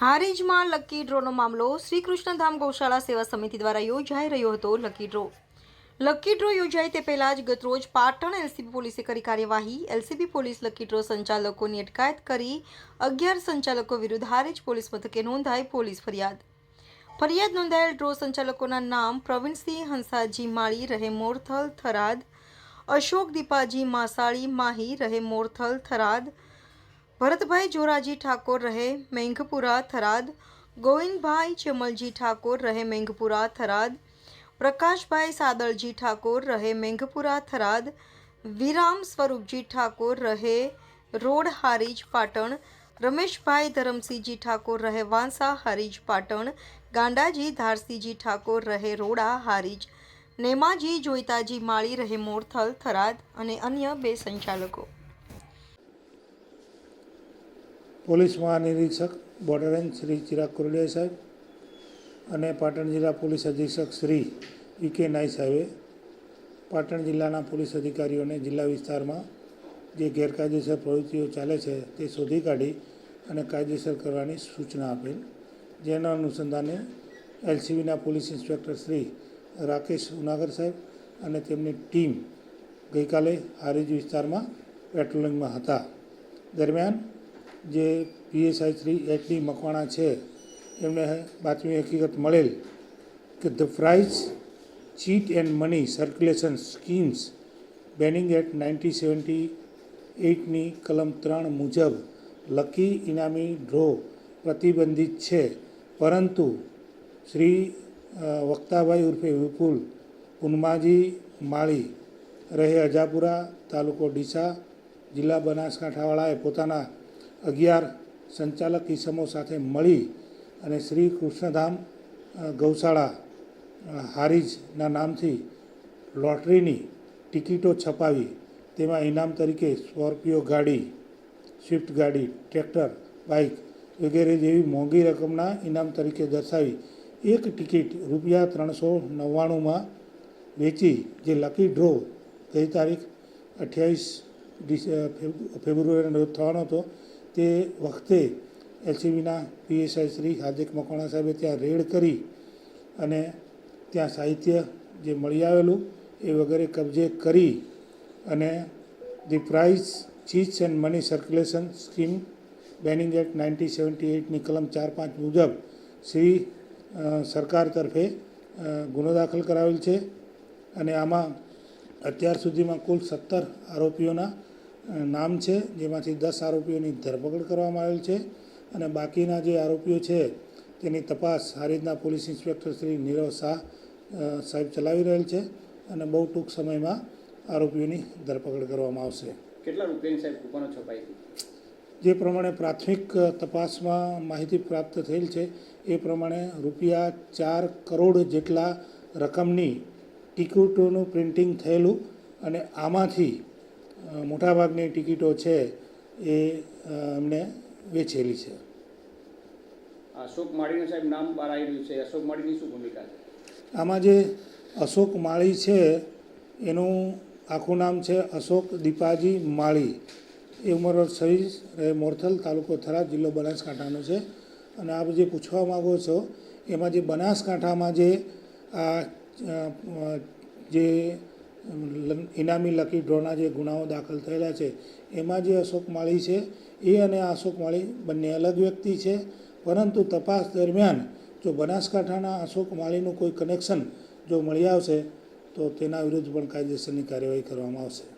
હારીજમાં lucky ડ્રોનો મામલો શ્રી કૃષ્ણધામ ગૌશાળા સેવા સમિતિ દ્વારા યોજાઈ રહ્યો હતો લકી ડ્રો. લકી ડ્રો યોજાય તે પહેલાં જ ગતરોજ પાટણ એલસીબી પોલીસે કરી કાર્યવાહી. એલસીબી પોલીસ લકી ડ્રો સંચાલકોની અટકાયત કરી. અગિયાર સંચાલકો વિરુદ્ધ હારીજ પોલીસ મથકે નોંધાઈ પોલીસ ફરિયાદ. ફરિયાદ નોંધાયેલ ડ્રો સંચાલકોના નામ પ્રવીણસિંહ હંસાજી માળી, રહે મોરથલ થરાદ. અશોક દીપાજી માસાળી, માહી, રહે મોરથલ થરાદ. ભરતભાઈ જોરાજી ઠાકોર રહે મેંઘપુરા થરાદ. ગોવિંદભાઈ ચમલજી ઠાકોર રહે મેંઘપુરા થરાદ. પ્રકાશભાઈ સાદળજી ઠાકોર રહે મેંઘપુરા થરાદ. વિરામ સ્વરૂપજી ઠાકોર રહે રોડ હારીજ પાટણ. રમેશભાઈ ધરમસિંહજી ઠાકોર રહે વાંસા હારીજ પાટણ. ગાંડાજી ધારસીજી ઠાકોર રહે રોડા હારીજ. નેમાજી જોઈતાજી માળી રહે મોરથલ થરાદ અને અન્ય બે સંચાલકો. પોલીસ મહાનિરીક્ષક, બોર્ડર રેન્જ શ્રી ચિરાગ કુરડિયા સાહેબ અને પાટણ જિલ્લા પોલીસ અધિક્ષક શ્રી ઈ કે નાઈ સાહેબે પાટણ જિલ્લાના પોલીસ અધિકારીઓને જિલ્લા વિસ્તારમાં જે ગેરકાયદેસર પ્રવૃત્તિઓ ચાલે છે તે શોધી કાઢી અને કાયદેસર કરવાની સૂચના આપેલ. જેના અનુસંધાને એલસીબીના પોલીસ ઇન્સ્પેક્ટર શ્રી રાકેશ ઉનાગર સાહેબ અને તેમની ટીમ ગઈકાલે હારીજ વિસ્તારમાં પેટ્રોલિંગમાં હતા. દરમિયાન જે પીએસઆઈ શ્રી એચ મકવાણા છે, એમને બાતમી હકીકત મળેલ કે the prize chit and money circulation schemes banning act ninety seventy એઇટની કલમ ત્રણ મુજબ લકી ઇનામી ડ્રો પ્રતિબંધિત છે. પરંતુ શ્રી વક્તાભાઈ ઉર્ફે વિપુલ ઉન્માજી માળી રહે અજાપુરા તાલુકો ડીસા, જિલ્લા બનાસકાંઠાવાળાએ પોતાના અગિયાર સંચાલક ઈસમો સાથે મળી અને શ્રી કૃષ્ણધામ ગૌશાળા હારીજના નામથી લોટરીની ટિકિટો છપાવી. તેમાં ઇનામ તરીકે સ્કોર્પિયો ગાડી, સ્વિફ્ટ ગાડી, ટ્રેક્ટર, બાઇક વગેરે જેવી મોંઘી રકમના ઇનામ તરીકે દર્શાવી. એક ટિકિટ રૂપિયા ત્રણસો નવ્વાણુંમાં વેચી, જે લકી ડ્રો ગઈ તારીખ અઠ્યાવીસ ફેબ્રુઆરીનો થવાનો હતો. તે વખતે એલસીબીના પીએસઆઈ શ્રી હાર્દિક મકવાણા સાહેબે ત્યાં રેડ કરી અને ત્યાં સાહિત્ય જે મળી આવેલું એ વગેરે કબજે કરી અને the prize cheese and money circulation scheme banning act ninety seventy એઇટની કલમ ચાર પાંચ મુજબ શ્રી સરકાર તરફે ગુનો દાખલ કરાવેલ છે અને આમાં અત્યાર સુધીમાં કુલ સત્તર આરોપીઓના નામ છે જેમાંથી દસ આરોપીઓની ધરપકડ કરવામાં આવેલ છે અને બાકીના જે આરોપીઓ છે તેની તપાસ હારીજના પોલીસ ઇન્સ્પેક્ટર શ્રી નીરવ શાહ સાહેબ ચલાવી રહેલ છે અને બહુ ટૂંક સમયમાં આરોપીઓની ધરપકડ કરવામાં આવશે. કેટલા રૂપિયાની સાહેબ કૂપનો છપાઈ જે પ્રમાણે પ્રાથમિક તપાસમાં માહિતી પ્રાપ્ત થયેલ છે એ પ્રમાણે રૂપિયા ચાર કરોડ જેટલા રકમની ટિકિટોનું પ્રિન્ટિંગ થયેલું અને આમાંથી મોટાભાગની ટિકિટો છે એ અમને વેચેલી છે. અશોક માળીનું સાહેબ નામ બહાર આવી રહ્યું છે. અશોક માળીની શું ભૂમિકા છે? આમાં જે અશોક માળી છે એનું આખું નામ છે અશોક દીપાજી માળી. એ ઉંમર વર્ષ છવ્વીસ મોરથલ તાલુકો થરાદ જિલ્લો બનાસકાંઠાનો છે. અને આપ જે પૂછવા માગો છો એમાં જે બનાસકાંઠામાં જે આ જે ઇનામી લકી ડ્રોના જે ગુનાઓ દાખલ થયેલા છે, એમાં જે અશોક માળી છે, એ અને આ અશોક માળી બંને અલગ વ્યક્તિ છે. પરંતુ તપાસ દરમિયાન જો બનાસકાંઠાના અશોક માળીનું કોઈ કનેક્શન જો મળી આવશે, તો તેના વિરુદ્ધ પણ કાયદેસરની કાર્યવાહી કરવામાં આવશે.